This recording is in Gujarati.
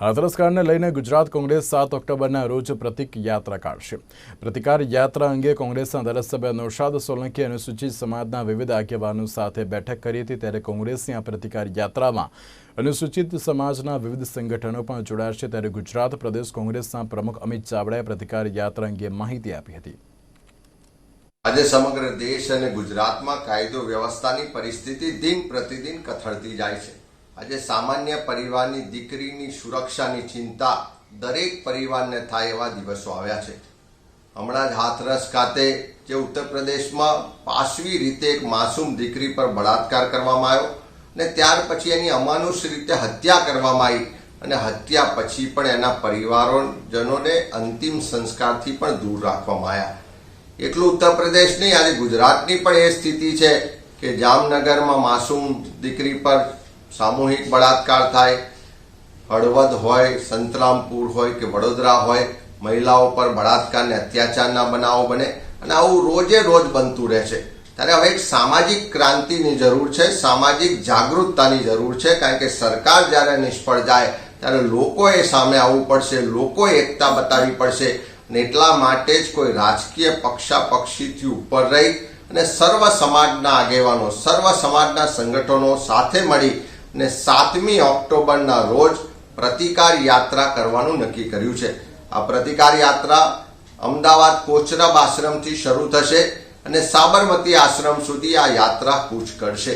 હાથરસકાંડને લઈને ગુજરાત કોંગ્રેસ સાત ઓક્ટોબરના રોજ પ્રતિક યાત્રા કાઢશે. પ્રતિકાર યાત્રા અંગે કોંગ્રેસના ધારાસભ્ય નૌશાદ સોલંકી અનુસૂચિત સમાજના વિવિધ આગેવાનો સાથે બેઠક કરી હતી. ત્યારે કોંગ્રેસની આ પ્રતિકાર યાત્રામાં અનુસૂચિત સમાજના વિવિધ સંગઠનો પણ જોડાશે. ત્યારે ગુજરાત પ્રદેશ કોંગ્રેસના પ્રમુખ અમિત ચાવડાએ પ્રતિકાર યાત્રા અંગે માહિતી આપી હતી. આજે સમગ્ર દેશ અને ગુજરાતમાં કાયદો વ્યવસ્થાની પરિસ્થિતિ દિન પ્રતિદિન કથળતી જાય છે. આજે સામાન્ય પરિવારની દીકરીની સુરક્ષાની ચિંતા દરેક પરિવારને થાય એવા દિવસો આવ્યા છે. હમણાં જ હાથરસ ખાતે જે ઉત્તર પ્રદેશમાં પાશવી રીતે એક માસૂમ દીકરી પર બળાત્કાર કરવામાં આવ્યો અને ત્યાર પછી એની અમાનુષ રીતે હત્યા કરવામાં આવી અને હત્યા પછી પણ એના પરિવારોજનોને અંતિમ સંસ્કારથી પણ દૂર રાખવામાં આવ્યા. એટલું ઉત્તર પ્રદેશ નહીં, આજે ગુજરાતની પણ એ સ્થિતિ છે કે જામનગરમાં માસૂમ દીકરી પર સામૂહિક બળાત્કાર થાય, હળવદ હોય, સંતરામપુર હોય કે વડોદરા હોય, મહિલાઓ પર બળાત્કાર ને અત્યાચારના બનાવો બને અને આવું રોજે રોજ બનતું રહે છે. ત્યારે હવે એક સામાજિક ક્રાંતિની જરૂર છે, સામાજિક જાગૃતતાની જરૂર છે, કારણ કે સરકાર જ્યારે નિષ્ફળ જાય, ત્યારે લોકોએ સામે આવવું પડશે, લોકોએ એકતા બતાવવી પડશે અને એટલા માટે જ કોઈ રાજકીય પક્ષાપક્ષીથી ઉપર રહી અને સર્વ સમાજના આગેવાનો, સર્વ સમાજના સંગઠનો સાથે મળી અને સાતમી ઓક્ટોબરના રોજ પ્રતિકાર યાત્રા કરવાનું નક્કી કર્યું છે. આ પ્રતિકાર યાત્રા અમદાવાદ કોચરબ આશ્રમથી શરૂ થશે અને સાબરમતી આશ્રમ સુધી આ યાત્રા કૂચ કરશે.